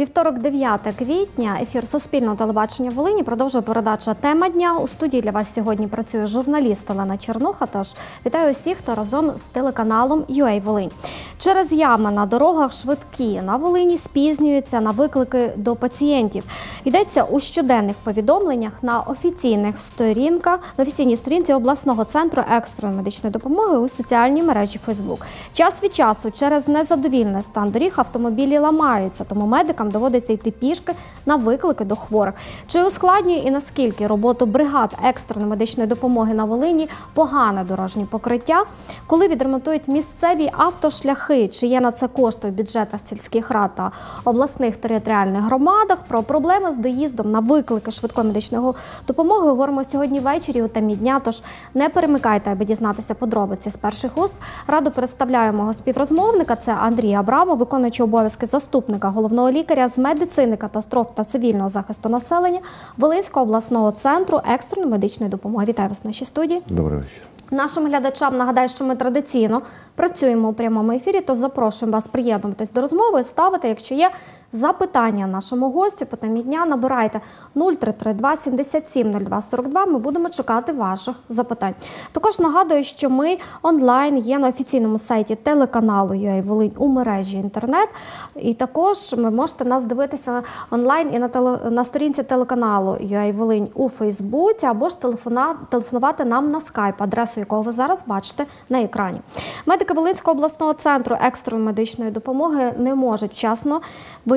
Вівторок, 9 квітня, ефір Суспільного телебачення Волині продовжує передача Тема дня. У студії для вас сьогодні працює журналіст Олена Чернуха. Тож вітаю усіх, хто разом з телеканалом UA Волинь. Через ями на дорогах швидкі на Волині спізнюються на виклики до пацієнтів. Йдеться у щоденних повідомленнях на офіційних сторінках, на офіційній сторінці обласного центру екстреної медичної допомоги у соціальній мережі Фейсбук. Час від часу через незадовільний стан доріг автомобілі ламаються, тому медикам доводиться йти пішки на виклики до хворих. Чи ускладнює і наскільки роботу бригад екстреної медичної допомоги на Волині погане дорожнє покриття? Коли відремонтують місцеві автошляхи, чи є на це кошти у бюджетах сільських рад та обласних територіальних громадах? Про проблеми з доїздом на виклики швидкої медичної допомоги говоримо сьогодні ввечері у темі дня. Тож не перемикайте, аби дізнатися подробиці з перших уст. Раду представляю мого співрозмовника. Це Андрій Абрамов, виконуючий обов'язки заступника головного лікаря з медицини, катастроф та цивільного захисту населення Волинського обласного центру екстреної медичної допомоги. Вітаю вас в нашій студії. Добрий вечір. Нашим глядачам нагадаю, що ми традиційно працюємо у прямому ефірі, то запрошуємо вас приєднуватись до розмови, ставити, якщо є запитання нашому гостю по темі дня, набирайте 0332 77 02 42. Ми будемо чекати ваших запитань. Також нагадую, що ми онлайн є на офіційному сайті телеканалу UA Волинь у мережі інтернет. І також ви можете нас дивитися онлайн і на теле, на сторінці телеканалу UA Волинь у Фейсбуці або ж телефона, телефонувати нам на скайп, адресу якого ви зараз бачите на екрані. Медики Волинського обласного центру екстреної медичної допомоги не можуть вчасно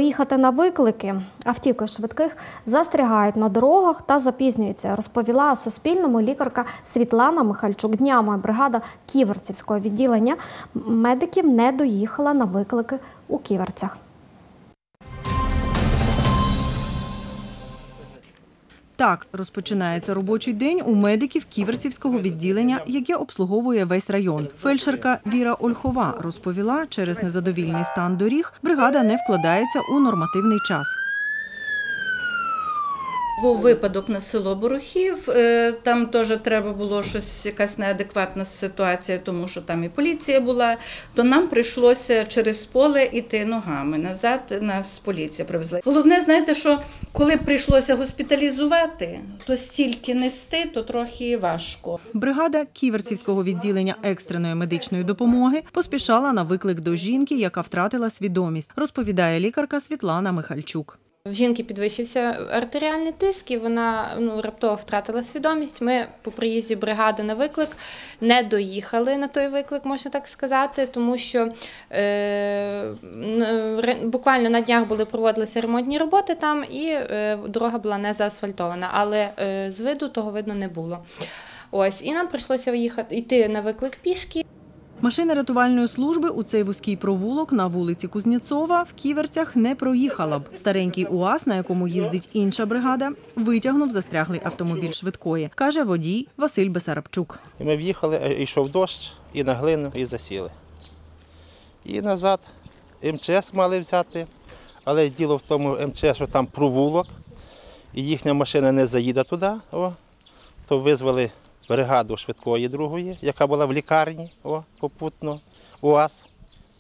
виїхати на виклики. Автівки швидких застрягають на дорогах та запізнюються, розповіла Суспільному лікарка Світлана Михальчук. Днями бригада Ківерцівського відділення медиків не доїхала на виклики у Ківерцях. Так розпочинається робочий день у медиків Ківерцівського відділення, яке обслуговує весь район. Фельдшерка Віра Ольхова розповіла, через незадовільний стан доріг бригада не вкладається у нормативний час. Був випадок на село Борохів. е, Там теж треба було щось, якась неадекватна ситуація, тому що там і поліція була. То нам прийшлося через поле йти ногами. Назад нас поліція привезла. Головне, знаєте, що коли прийшлося госпіталізувати, то стільки нести, то трохи важко. Бригада Ківерцівського відділення екстреної медичної допомоги поспішала на виклик до жінки, яка втратила свідомість, розповідає лікарка Світлана Михальчук. В жінки підвищився артеріальний тиск, і вона ну, раптово втратила свідомість. Ми по приїзді бригади на виклик не доїхали на той виклик, можна так сказати, тому що е, буквально на днях були проводилися ремонтні роботи там, і е, дорога була не заасфальтована, але е, з виду того видно не було. Ось, і нам прийшлося їхати йти на виклик пішки. Машина рятувальної служби у цей вузький провулок на вулиці Кузнєцова в Ківерцях не проїхала б. Старенький УАЗ, на якому їздить інша бригада, витягнув застряглий автомобіль швидкої, каже водій Василь Бесарабчук. Ми в'їхали, е, йшов дощ, і на глину, і засіли. І назад МЧС мали взяти, але діло в тому МЧС, що там провулок, і їхня машина не заїде туди, то визвали бригаду швидкої другої, яка була в лікарні, о, попутно, УАЗ,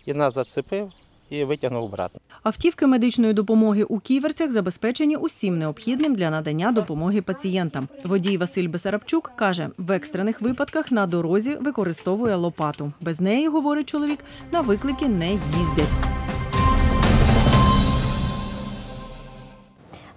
і нас зацепив і витягнув обратно. Автівки медичної допомоги у Ківерцях забезпечені усім необхідним для надання допомоги пацієнтам. Водій Василь Бесарабчук каже, в екстрених випадках на дорозі використовує лопату. Без неї, говорить чоловік, на виклики не їздять.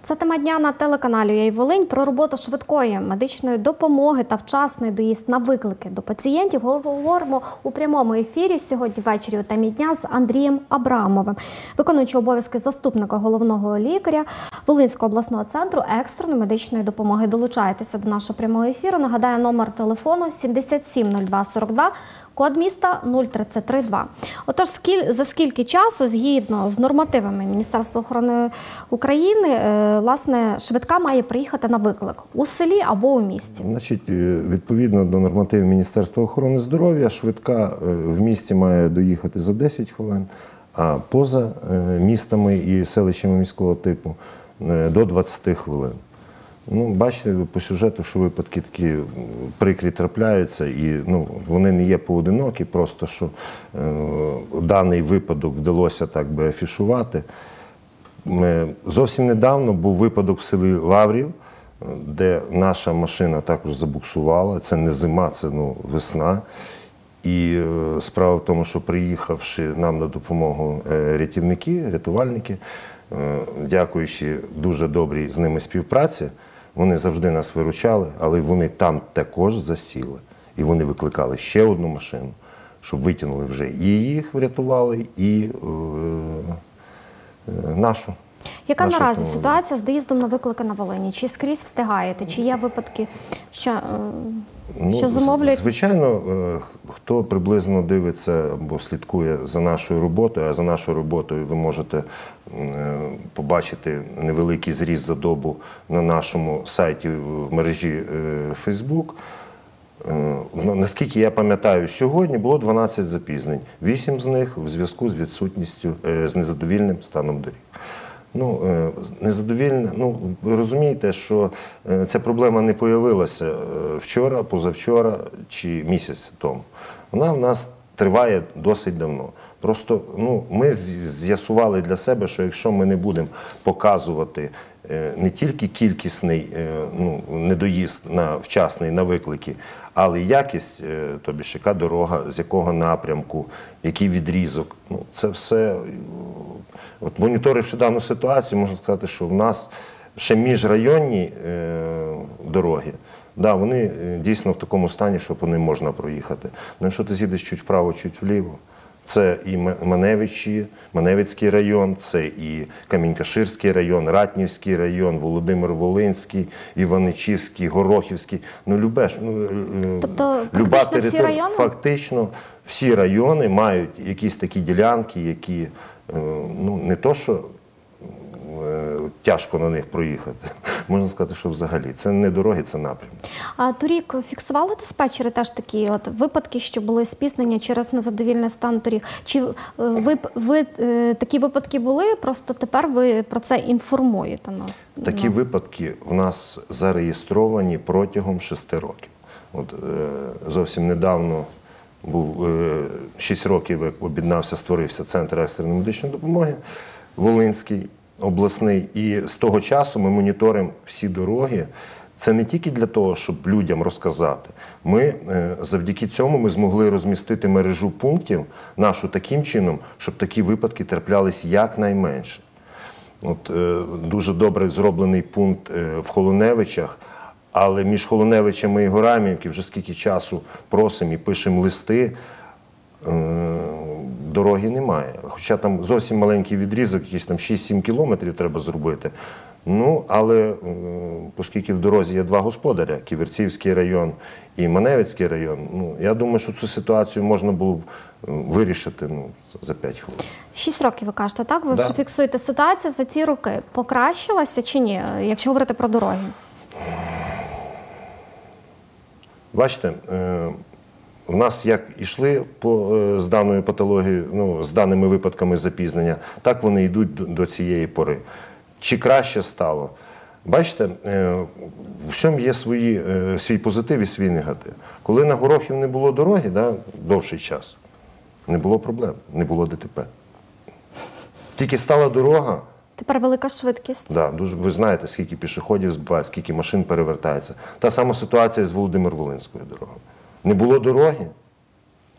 Це тема дня на телеканалі «Я й Волинь про роботу швидкої медичної допомоги та вчасний доїзд на виклики до пацієнтів. Говоримо у прямому ефірі сьогодні ввечері у темі дня з Андрієм Абрамовим, виконуючи обов'язки заступника головного лікаря Волинського обласного центру екстреної медичної допомоги. Долучайтеся до нашого прямого ефіру. Нагадаю, номер телефону 770242, код міста 0332. Отож, за скільки часу, згідно з нормативами Міністерства охорони України, е, власне, швидка має приїхати на виклик у селі або у місті? Значить, е, відповідно до нормативів Міністерства охорони здоров'я, швидка е, в місті має доїхати за 10 хвилин, а поза містами і селищами міського типу до 20 хвилин. Ну, бачите по сюжету, що випадки такі прикрі трапляються, і ну, вони не є поодинокі, просто що е, даний випадок вдалося так би афішувати. Ми- Зовсім недавно був випадок в селі Лаврів, е, де наша машина також забуксувала. Це не зима, це ну, весна. І е, справа в тому, що приїхавши нам на допомогу е, рятівники, рятувальники, е, дякуючи дуже добрій з ними співпраці, вони завжди нас виручали, але вони там також засіли. І вони викликали ще одну машину, щоб витягнули вже і їх врятували, і е, е, нашу. Яка нашу наразі автомобіль. ситуація з доїздом на виклики на Волині? Чи скрізь встигаєте? Чи є випадки, що, е, що Ну, зумовлюють? Звичайно, е, хто приблизно дивиться або слідкує за нашою роботою, а за нашою роботою ви можете е, побачити невеликий зріст за добу на нашому сайті в мережі е, Facebook. Ну, Наскільки я пам'ятаю, сьогодні було 12 запізнень. Вісім з них в зв'язку з відсутністю, з незадовільним станом доріг. Ну, е, незадовільне, ну, ви розумієте, що е, ця проблема не появилася е, вчора, позавчора чи місяць тому. Вона в нас триває досить давно. Просто ну, ми з'ясували для себе, що якщо ми не будемо показувати е, не тільки кількісний е, ну, недоїзд на вчасний на виклики, але й якість, е, тобі ж яка дорога, з якого напрямку, який відрізок. Ну, це все. От моніторивши дану ситуацію, можна сказати, що в нас ще міжрайонні дороги, да, вони дійсно в такому стані, що по ним можна проїхати. Ну, якщо ти з'їдеш чуть вправо, чуть вліво, це і Маневичі, Маневицький район, це і Камінь-Каширський район, Ратнівський район, Володимир-Волинський, Іваничівський, Горохівський. Ну, любе ну, е, е, Тобто люба практично всі райони? Фактично всі райони мають якісь такі ділянки, які е, ну, не то, що тяжко на них проїхати. Можна сказати, що взагалі це не дороги, це напрям. А торік фіксували диспетчери теж такі от випадки, що були спізнення через незадовільний стан доріг? Чи е, ви, ви е, такі випадки були? Просто тепер ви про це інформуєте нас? Такі Ну. випадки в нас зареєстровані протягом шести років. От е, зовсім недавно був 6 років, як об'єднався, створився центр екстреної медичної допомоги Волинський обласний. І з того часу ми моніторимо всі дороги. Це не тільки для того, щоб людям розказати. Ми е, завдяки цьому ми змогли розмістити мережу пунктів нашу таким чином, щоб такі випадки траплялись якнайменше. От е, дуже добре зроблений пункт е, в Холоневичах, але між Холоневичами і Горамівки вже скільки часу просимо і пишемо листи. Дороги немає. Хоча там зовсім маленький відрізок, якийсь там 6-7 кілометрів треба зробити. Ну, але е, оскільки в дорозі є два господаря Ківерцівський район і Маневицький район, ну я думаю, що цю ситуацію можна було б е, вирішити ну, за 5 хвилин. Шість років ви кажете, так? Ви Да. вже фіксуєте ситуація за ці роки. Покращилася чи ні, якщо говорити про дороги? Бачите, в нас як йшли по, е, з даною патологією, ну, з даними випадками запізнення, так вони йдуть до, до цієї пори. Чи краще стало? Бачите, е, в всьому є свої, е, свій позитив і свій негатив. Коли на Горохів не було дороги, да, довший час, не було проблем, не було ДТП. Тільки стала дорога, Тепер велика швидкість. Да, дуже ви знаєте, скільки пішоходів збиває, скільки машин перевертається. Та сама ситуація з Володимир-Волинською дорогою. Не було дороги,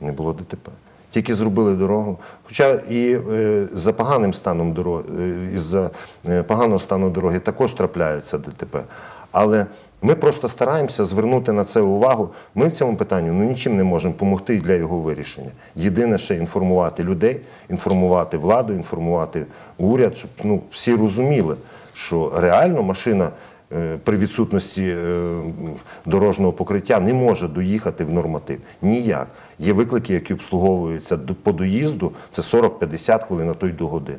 не було ДТП. Тільки зробили дорогу. Хоча і е, за поганим станом дороги, е, із-за е, поганого стану дороги також трапляються ДТП. Але ми просто стараємося звернути на це увагу. Ми в цьому питанні ну, нічим не можемо допомогти для його вирішення. Єдине, ще інформувати людей, інформувати владу, інформувати уряд, щоб ну, всі розуміли, що реально машина при відсутності е, дорожнього покриття не може доїхати в норматив. Ніяк. Є виклики, які обслуговуються по доїзду, це 40-50 хвилин, а то й до години.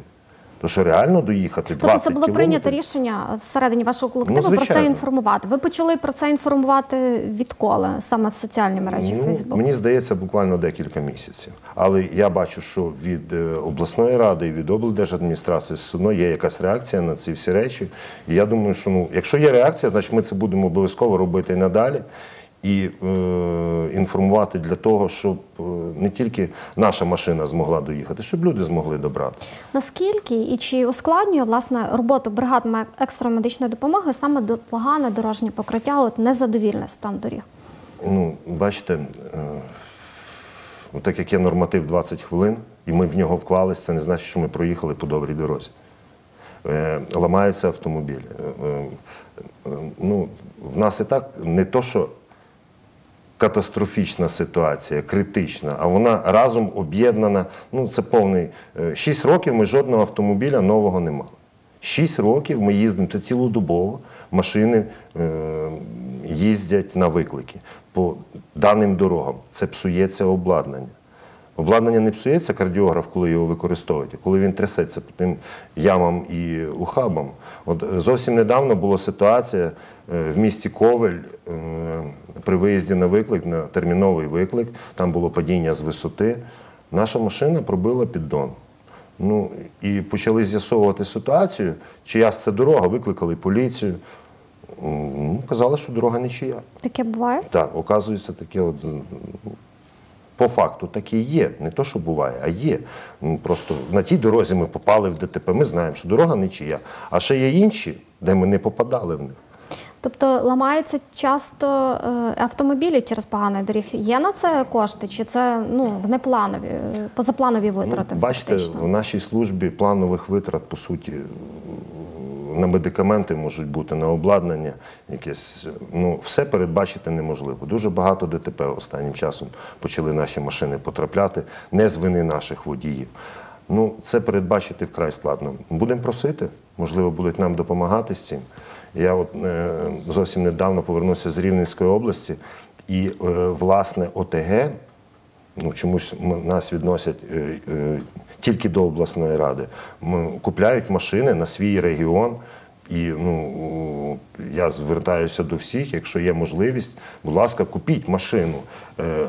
То що реально доїхати 20 Тобто це було прийнято рішення всередині вашого колективу Ну, про це інформувати. Ви почали про це інформувати відколи саме в соціальній мережі Ну, Фейсбук? Мені здається, буквально декілька місяців. Але я бачу, що від е, обласної ради і від облдержадміністрації все одно є якась реакція на ці всі речі. І я думаю, що ну, якщо є реакція, значить ми це будемо обов'язково робити і надалі. І е, інформувати для того, щоб е, не тільки наша машина змогла доїхати, щоб люди змогли добрати. Наскільки і чи ускладнює власне роботу бригад екстреної медичної допомоги саме до погане дорожнє покриття, от незадовільний стан доріг? Ну, бачите, е, так як є норматив 20 хвилин, і ми в нього вклалися, це не значить, що ми проїхали по добрій дорозі. Е, Ламаються автомобілі. Е, е, е, Ну, в нас і так не то, що катастрофічна ситуація, критична, а вона разом об'єднана. Ну, це повний. е, Шість років ми жодного автомобіля нового не мали. Шість років ми їздимо, це цілодобово. Машини е, їздять на виклики по даним дорогам. Це псується обладнання. Обладнання не псується кардіограф, коли його використовують, коли він трясеться по тим ямам і ухабам. От е, зовсім недавно була ситуація в місті Ковель е, при виїзді на виклик, на терміновий виклик, там було падіння з висоти. Наша машина пробила піддон. Ну і почали з'ясовувати ситуацію, чия це дорога, викликали поліцію. Ну, казали, що дорога нічия. Таке буває? Так, оказується, таке от. По факту таке є. Не то, що буває, а є. Ну, Просто на тій дорозі ми попали в ДТП. Ми знаємо, що дорога нічия. А ще є інші, де ми не попадали в них. Тобто ламаються часто е, автомобілі через поганий доріг. Є на це кошти, чи це ну внепланові, е, позапланові витрати? Ну, бачите, фактично? в нашій службі планових витрат, по суті, на медикаменти можуть бути, на обладнання якесь. Ну, все передбачити неможливо. Дуже багато ДТП останнім часом почали наші машини потрапляти, не з вини наших водіїв. Ну, це передбачити вкрай складно. Будемо просити, можливо, будуть нам допомагати з цим. Я от е, зовсім недавно повернувся з Рівненської області, і е, власне ОТГ ну, чомусь нас відносять е, тільки до обласної ради. Купляють машини на свій регіон. І ну, я звертаюся до всіх, якщо є можливість, будь ласка, купіть машину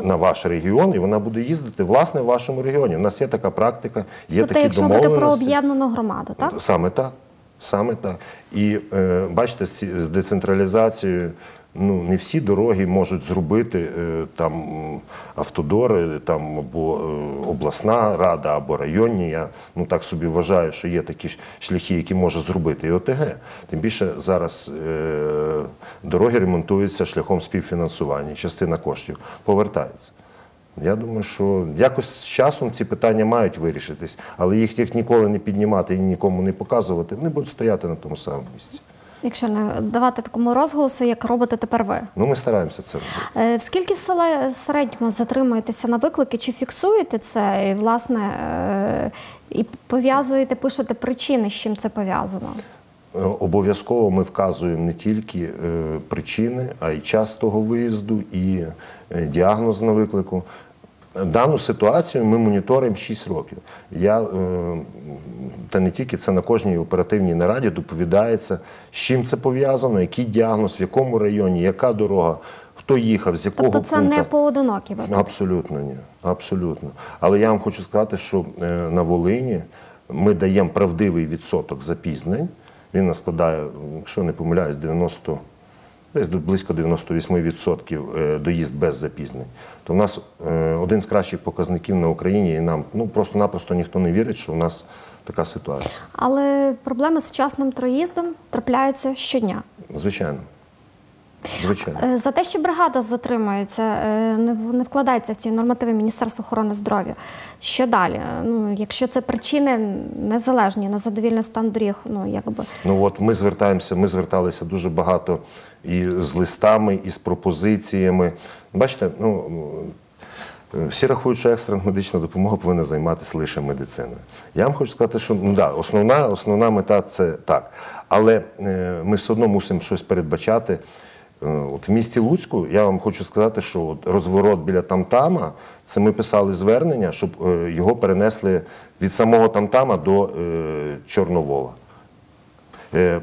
на ваш регіон, і вона буде їздити власне в вашому регіоні. У нас є така практика, є тобто, такі якщо говорити про домовленості. об'єднану громаду, так? Саме так. Саме так. І е, бачите, з, децентралізацією ну, не всі дороги можуть зробити е, там автодори, там або е, обласна рада, або районні. Я ну, так собі вважаю, що є такі шляхи, які може зробити і ОТГ. Тим більше зараз е, дороги ремонтуються шляхом співфінансування. Частина коштів повертається. Я думаю, що якось з часом ці питання мають вирішитись, але їх, їх ніколи не піднімати і нікому не показувати, вони будуть стояти на тому самому місці. Якщо не давати такому розголосу, як робите тепер ви. Ну, ми стараємося це робити. Е, скільки села- в середньому затримуєтеся на виклики? Чи фіксуєте це і власне е, і пов'язуєте, пишете причини, з чим це пов'язано? Е, Обов'язково ми вказуємо не тільки е, причини, а й час того виїзду, і е, діагноз на виклику. Дану ситуацію ми моніторимо 6 років. Я, е, та не тільки це на кожній оперативній нараді доповідається, з чим це пов'язано, який діагноз, в якому районі, яка дорога, хто їхав, з якого Тобто це пункту. не поодинокі випадки? Абсолютно ні. Абсолютно. Але я вам хочу сказати, що е, на Волині ми даємо правдивий відсоток запізнень. Він нас складає, якщо не помиляюсь, 90, десь близько 98% е, доїзд без запізнень. То в нас е, один з кращих показників на Україні, і нам ну, просто-напросто ніхто не вірить, що в нас така ситуація. Але проблеми з вчасним проїздом трапляються щодня. Звичайно. Звичайно. Е, За те, що бригада затримується, е, не вкладається в ці нормативи Міністерства охорони здоров'я. Що далі? Е, Ну, якщо це причини незалежні, незадовільний стан доріг, ну якби Ну от ми звертаємося, ми зверталися дуже багато і з листами, і з пропозиціями. Бачите, ну всі рахують, що екстрена медична допомога повинна займатися лише медициною. Я вам хочу сказати, що ну да, основна, основна мета це так. Але е, ми все одно мусимо щось передбачати. Е, От в місті Луцьку я вам хочу сказати, що от розворот біля Тамтама, це ми писали звернення, щоб е, його перенесли від самого Тамтама до е, Чорновола. Е,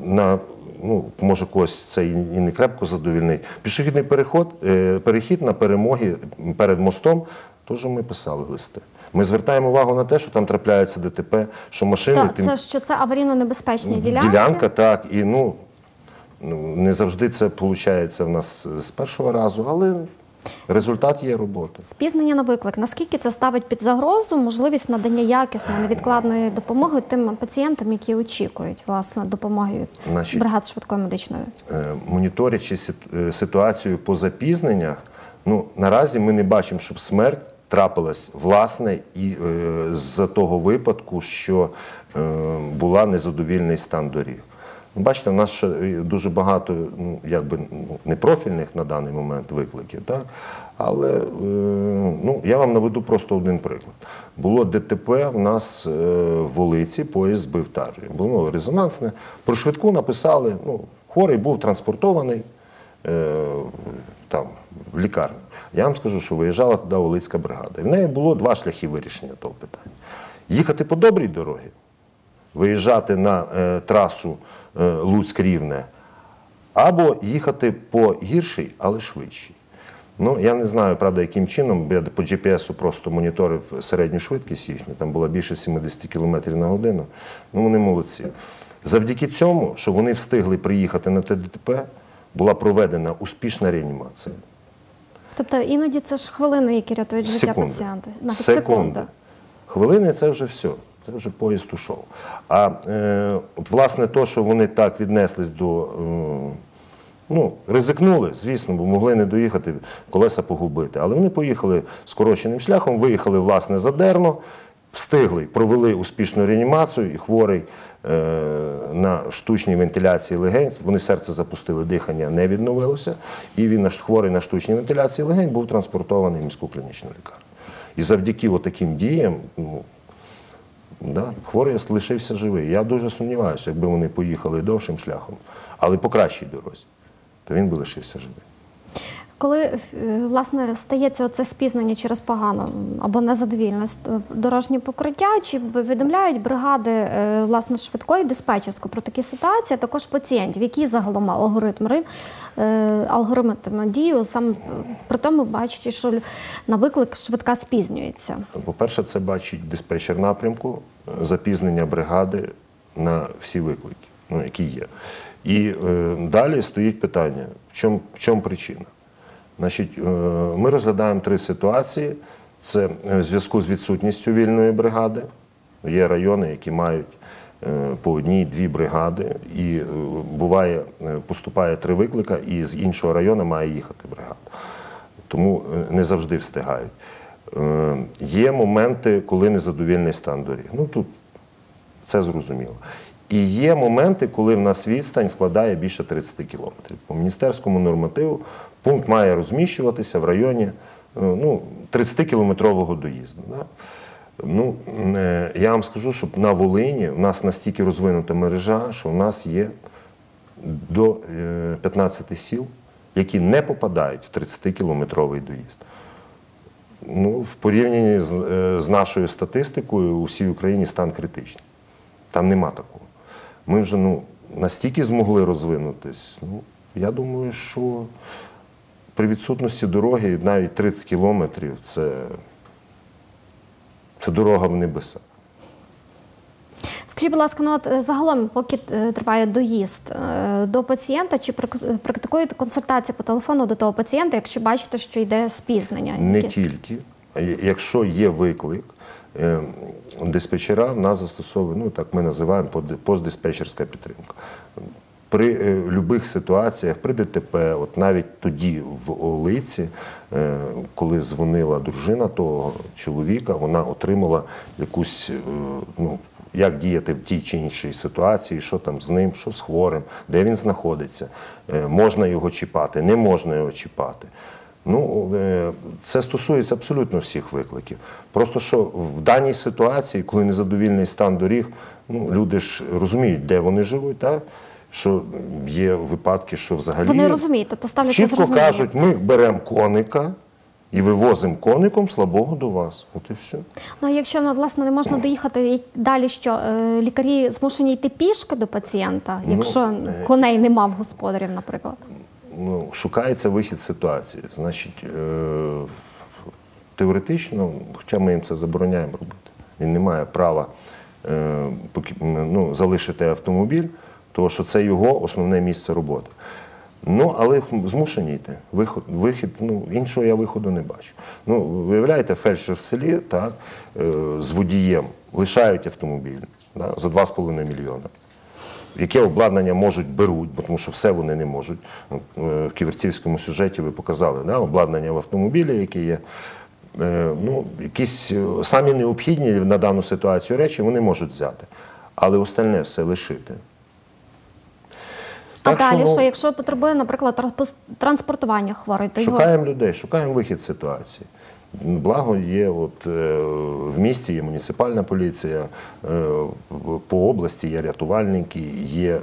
на, ну, може когось це і і не крепко задовільнить. Пішохідний переход, е, перехід на перемоги перед мостом, теж ми писали листи. Ми звертаємо увагу на те, що там трапляються ДТП, що машини та, тим- це що це аварійно небезпечні ділянки. ділянка, так, і ну. Ну, не завжди це виходить в нас з першого разу, але результат є роботи. Спізнення на виклик. Наскільки це ставить під загрозу можливість надання якісної невідкладної допомоги тим пацієнтам, які очікують власне допомоги Значить, бригад швидкої медичної? Е, моніторячи е, ситуацію по запізненнях, ну наразі ми не бачимо, щоб смерть трапилась власне і е, з того випадку, що е, була незадовільний стан доріг. Бачите, в нас ще дуже багато ну, якби ну, непрофільних на даний момент викликів, так? але е, ну, я вам наведу просто один приклад. Було ДТП в нас е, в Волиці, поїзд збив тарі. Було резонансне. Про швидку написали, ну, хворий був транспортований е, там, в лікарню. Я вам скажу, що виїжджала туди Волицька бригада. І в неї було два шляхи вирішення того питання. Їхати по добрій дорогі, виїжджати на е, трасу е, Луцьк-Рівне, або їхати по гіршій, але швидшій. Ну, я не знаю, правда, яким чином, бо я по GPS просто моніторив середню швидкість їхню, там була більше 70 км на годину. Ну, вони молодці. Завдяки цьому, що вони встигли приїхати на ТДТП, була проведена успішна реанімація. Тобто іноді це ж хвилини, які рятують життя Секунди. пацієнта. Секунди. Хвилини це вже все. Це вже поїзд ушов. А е, от, власне, то, що вони так віднеслись до. Е, ну, ризикнули, звісно, бо могли не доїхати, колеса погубити. Але вони поїхали скороченим шляхом, виїхали, власне, за Дерно, встигли, провели успішну реанімацію, і хворий е, на штучній вентиляції легень, вони серце запустили, дихання не відновилося, і він хворий на штучній вентиляції легень був транспортований в міську клінічну лікарню. І завдяки таким діям, ну, да, хворий лишився живий. Я дуже сумніваюся, якби вони поїхали довшим шляхом, але по кращій дорозі, то він би лишився живий. Коли е, власне стається оце спізнення через погану або незадовільне дорожнє покриття, чи повідомляють бригади е, власне швидкої диспетчерської про такі ситуації, а також пацієнтів, який загалом алгоритм ри- е, алгоритм на дію саме е, при тому бачите, що на виклик швидка спізнюється. По-перше, це бачить диспетчер напрямку, е, запізнення бригади на всі виклики, ну, які є. І е, далі стоїть питання, в чому, в чому причина? Значить, е, ми розглядаємо три ситуації. Це е, в зв'язку з відсутністю вільної бригади. Є райони, які мають е, по одній-дві бригади, і е, буває, е, поступає три виклика, і з іншого району має їхати бригада. Тому е, не завжди встигають. Е, Є моменти, коли незадовільний стан доріг. Ну тут це зрозуміло. І є моменти, коли в нас відстань складає більше 30 кілометрів. По міністерському нормативу пункт має розміщуватися в районі е, ну, 30-кілометрового доїзду. Да? Ну, е, я вам скажу, що на Волині в нас настільки розвинута мережа, що в нас є до е, 15 сіл, які не попадають в 30-кілометровий доїзд. Ну, в порівнянні з, е, з нашою статистикою у всій Україні стан критичний. Там нема такого. Ми вже ну, настільки змогли розвинутись. Ну, я думаю, що при відсутності дороги навіть 30 кілометрів це, це дорога в небеса. Скажіть, будь ласка, ну от е, загалом, поки е, триває доїзд е, до пацієнта, чи практикуєте консультацію по телефону до того пацієнта, якщо бачите, що йде спізнення? Не Які- тільки. Якщо є виклик, диспетчера в нас застосовують, ну так ми називаємо постдиспетчерська підтримка. При е, будь-яких ситуаціях, при ДТП, от навіть тоді в Олиці, е, коли дзвонила дружина того чоловіка, вона отримала якусь, е, ну, як діяти в тій чи іншій ситуації, що там з ним, що з хворим, де він знаходиться, е, можна його чіпати, не можна його чіпати. Ну, це стосується абсолютно всіх викликів. Просто що в даній ситуації, коли незадовільний стан доріг, ну, люди ж розуміють, де вони живуть, так? Що є випадки, що взагалі Вони розуміють, тобто ставляться чітко зрозуміло. кажуть, ми беремо коника і вивозимо коником слабого до вас. От і все. Ну, а якщо ну, власне не можна доїхати далі, що е, лікарі змушені йти пішки до пацієнта, Ну, якщо е, коней нема в господарів, наприклад. ну, шукається вихід з ситуації. Значить, е, теоретично, хоча ми їм це забороняємо робити, він не має права е, ну, залишити автомобіль, тому що це його основне місце роботи. Ну, але змушені йти. Виход, вихід, ну, іншого я виходу не бачу. Ну, виявляєте, фельдшер в селі так, е, з водієм лишають автомобіль да, за 2,5 мільйона. Яке обладнання можуть беруть, бо тому що все вони не можуть. Е, В ківерцівському сюжеті ви показали да, обладнання в автомобілі, яке є. Е, Ну, якісь самі необхідні на дану ситуацію речі вони можуть взяти, але остальне все лишити. А Так що, далі, ну, що якщо потребує, наприклад, транспортування хворої, то його Шукаємо людей, шукаємо вихід з ситуації. Благо є, от е, в місті є муніципальна поліція, е, по області є рятувальники, є е,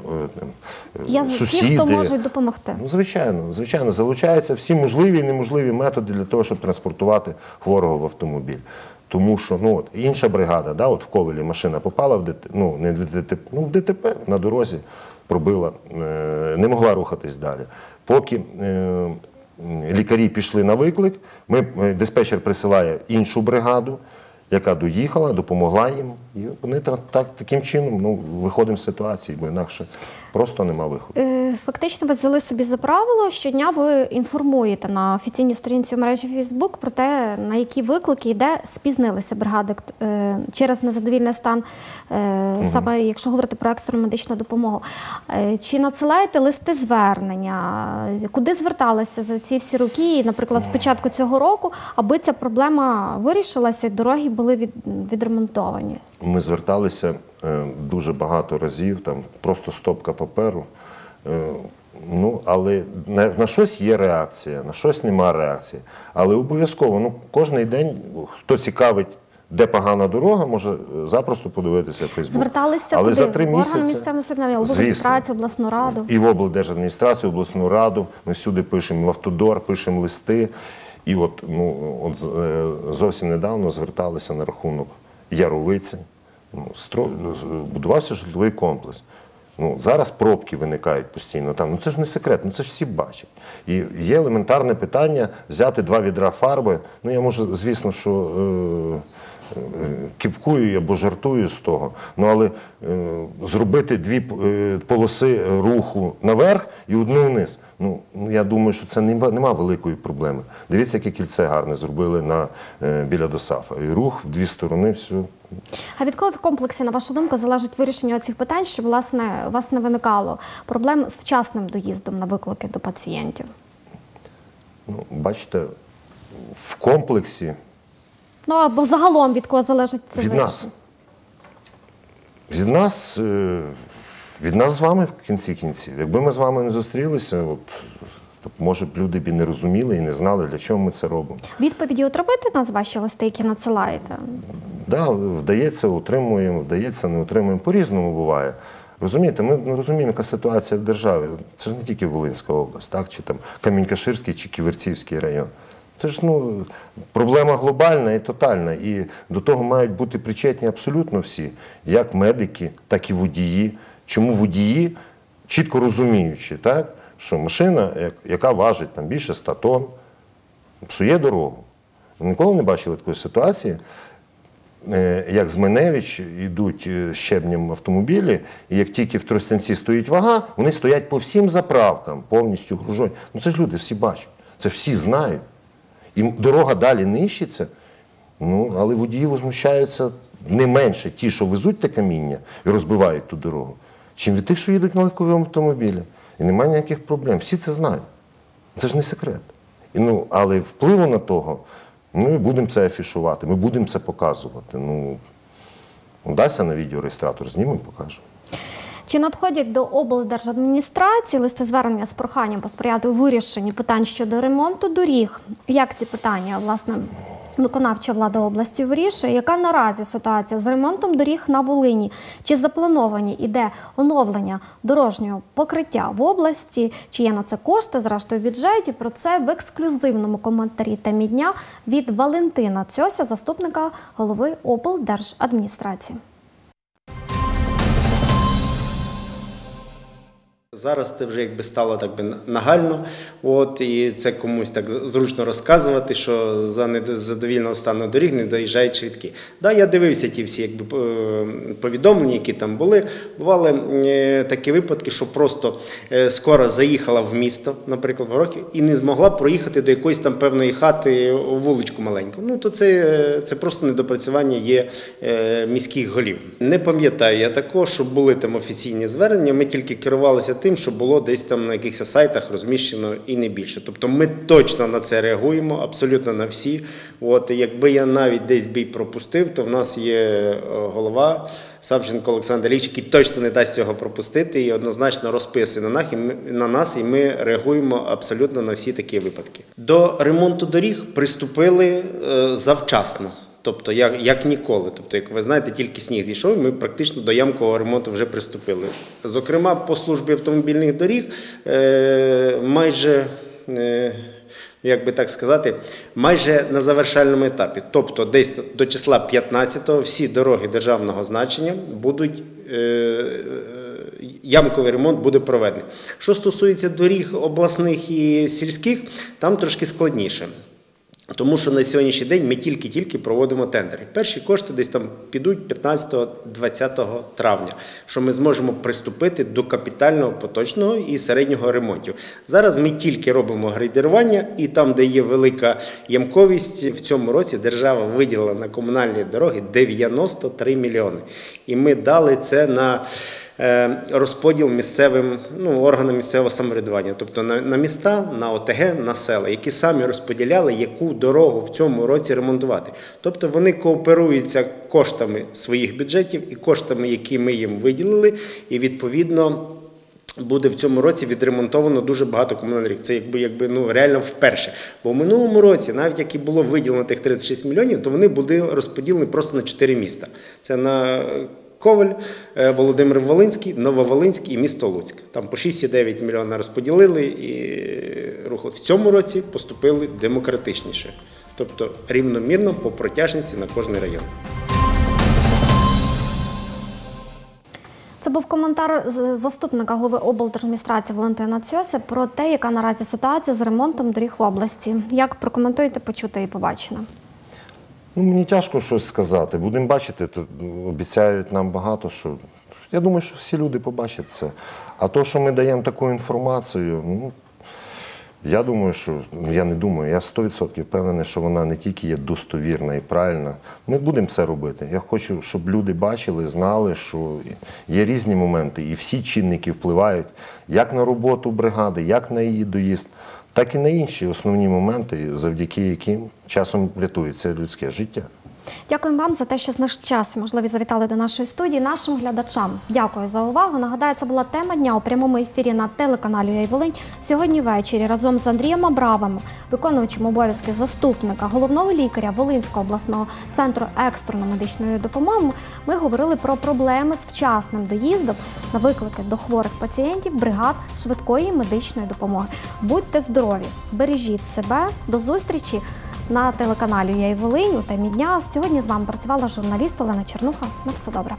е, є ті, хто можуть допомогти. Ну, звичайно, звичайно, залучаються всі можливі і неможливі методи для того, щоб транспортувати хворого в автомобіль. Тому що ну, от, інша бригада, да, от в Ковелі машина попала в ДТП, ну, не в ДТП, ну, в ДТП на дорозі пробила, е, не могла рухатись далі. Поки е, лікарі пішли на виклик, ми, е, диспетчер присилає іншу бригаду, яка доїхала, допомогла їм. І вони так, таким чином ну, виходимо з ситуації, бо інакше просто нема виходу. Е, Фактично, ви взяли собі за правило, щодня ви інформуєте на офіційній сторінці у мережі Фейсбук про те, на які виклики йде спізнилися бригади е, через незадовільний стан, е, саме якщо говорити про екстрену медичну допомогу. Чи надсилаєте листи звернення? Куди зверталися за ці всі роки, наприклад, з початку цього року, аби ця проблема вирішилася і дороги були від, відремонтовані? Ми зверталися дуже багато разів, там просто стопка паперу. Е, Ну, але на, на щось є реакція, на щось нема реакції. Але обов'язково, ну, кожен день, хто цікавить, де погана дорога, може е, запросто подивитися в Фейсбук. Зверталися Але куди? за три місяці, місцевого самоврядування, облдержадміністрацію, обласну раду. І в облдержадміністрацію, обласну раду. Ми всюди пишемо в автодор, пишемо листи. І от, ну, от е, зовсім недавно зверталися на рахунок Яровиці. Ну. Будувався житловий комплекс. Ну, зараз пробки виникають постійно там. Ну це ж не секрет, ну це ж всі бачать. І є елементарне питання взяти два відра фарби. Ну я можу, звісно, що. Е... Кіпкую або жартую з того. Ну але е, зробити дві е, полоси руху наверх і одну вниз. Ну ну, я думаю, що це нема, нема великої проблеми. Дивіться, яке кільце гарне зробили на е, біля Досафа. І рух в дві сторони, все. А від кого в комплексі, на вашу думку, залежить вирішення цих питань, щоб власне у вас не виникало проблем з вчасним доїздом на виклики до пацієнтів? Ну, бачите, в комплексі Ну або загалом від кого залежить це від нас. Від нас, е, від нас з вами в кінці кінців. Якби ми з вами не зустрілися, от, то, може б люди б і не розуміли і не знали, для чого ми це робимо. Відповіді отримуєте на ваші листи, які надсилаєте? Да, вдається, утримуємо, вдається, не утримуємо. По-різному буває. Розумієте, ми ну, розуміємо, яка ситуація в державі. Це ж не тільки Волинська область, так? чи там Камінь-Каширський чи Ківерцівський район. Це ж ну, проблема глобальна і тотальна. І до того мають бути причетні абсолютно всі, як медики, так і водії. Чому водії, чітко розуміючи, так, що машина, яка важить там, більше 100 тонн, псує дорогу. Ви ніколи не бачили такої ситуації, е, як з Меневич йдуть е, щебнем автомобілі, і як тільки в Тростянці стоїть вага, вони стоять по всім заправкам, повністю гружою. Ну це ж люди всі бачать, це всі знають. І дорога далі нищиться. Ну, але водії возмущаються не менше ті, що везуть те каміння і розбивають ту дорогу, чим від тих, що їдуть на легковому автомобілі. І немає ніяких проблем. Всі це знають. Це ж не секрет. І, ну, але впливу на того, ну, ми будемо це афішувати, ми будемо це показувати. Ну, дасться на відеореєстратор, знімемо, покажемо. Чи надходять до облдержадміністрації листи звернення з проханням посприяти у вирішенні питань щодо ремонту доріг? Як ці питання власне виконавча влада області вирішує? Яка наразі ситуація з ремонтом доріг на Волині? Чи заплановані іде оновлення дорожнього покриття в області? Чи є на це кошти? Зрештою в бюджеті про це в ексклюзивному коментарі темі дня від Валентина Цьося, заступника голови облдержадміністрації. Зараз це вже якби стало так би нагально, от і це комусь так зручно розказувати, що за незадовільного стану доріг не доїжджають швидкі. Да, я дивився ті всі якби е, повідомлення, які там були. Бували е, такі випадки, що просто е, скоро заїхала в місто, наприклад, в Горохів, і не змогла проїхати до якоїсь там певної хати у вуличку маленьку. Ну то це, це просто недопрацювання є міських голів. Не пам'ятаю я такого, що були там офіційні звернення. Ми тільки керувалися тим, що було десь там на якихось сайтах розміщено і не більше. Тобто ми точно на це реагуємо, абсолютно на всі. От якби я навіть десь бій пропустив, то в нас є е, голова. Савченко Олександр Ілліч, який точно не дасть цього пропустити і однозначно розписує на нас, і ми реагуємо абсолютно на всі такі випадки. До ремонту доріг приступили е, завчасно. Тобто, як, як ніколи. Тобто, як ви знаєте, тільки сніг зійшов, ми практично до ямкового ремонту вже приступили. Зокрема, по службі автомобільних доріг е, майже. Е, як би так сказати, майже на завершальному етапі. Тобто, десь до числа 15-го всі дороги державного значення будуть. е, Ямковий ремонт буде проведений. Що стосується доріг обласних і сільських, там трошки складніше. Тому що на сьогоднішній день ми тільки-тільки проводимо тендери. Перші кошти десь там підуть 15-20 травня, що ми зможемо приступити до капітального поточного і середнього ремонтів. Зараз ми тільки робимо грейдерування, і там, де є велика ямковість, в цьому році держава виділила на комунальні дороги 93 мільйони. І ми дали це на розподіл місцевим ну, органам місцевого самоврядування, тобто на, на міста, на ОТГ, на села, які самі розподіляли, яку дорогу в цьому році ремонтувати. Тобто вони кооперуються коштами своїх бюджетів і коштами, які ми їм виділили, і відповідно. Буде в цьому році відремонтовано дуже багато комунальних. Це якби якби ну реально вперше. Бо в минулому році, навіть як і було виділено тих 36 мільйонів, то вони були розподілені просто на 4 міста. Це на Коваль, е, Володимир Волинський, Нововолинський і місто Луцьк. Там по 6,9 мільйона розподілили і рухали. В цьому році поступили демократичніше, тобто рівномірно по протяжності на кожний район. Це був коментар заступника голови облдержадміністрації Валентина Цьося про те, яка наразі ситуація з ремонтом доріг в області. Як прокоментуєте, почуте і побачене? Ну, мені тяжко щось сказати. Будемо бачити, то обіцяють нам багато що. Я думаю, що всі люди побачать це. А то, що ми даємо таку інформацію, ну я думаю, що ну, я не думаю, я 100% впевнений, що вона не тільки є достовірна і правильна. Ми будемо це робити. Я хочу, щоб люди бачили, знали, що є різні моменти, і всі чинники впливають як на роботу бригади, як на її доїзд, так і на інші основні моменти, завдяки яким часом рятується людське життя. Дякуємо вам за те, що знайшли час і можливість завітали до нашої студії. Нашим глядачам дякую за увагу. Нагадаю, це була тема дня у прямому ефірі на телеканалі «Я й Волинь. Сьогодні ввечері разом з Андрієм Абравом, виконувачем обов'язки заступника головного лікаря Волинського обласного центру екстреної медичної допомоги. Ми говорили про проблеми з вчасним доїздом на виклики до хворих пацієнтів бригад швидкої медичної допомоги. Будьте здорові, бережіть себе. До зустрічі на телеканалі Я і Волинь у темі дня. Сьогодні з вами працювала журналіст Олена Чернуха. На все добре.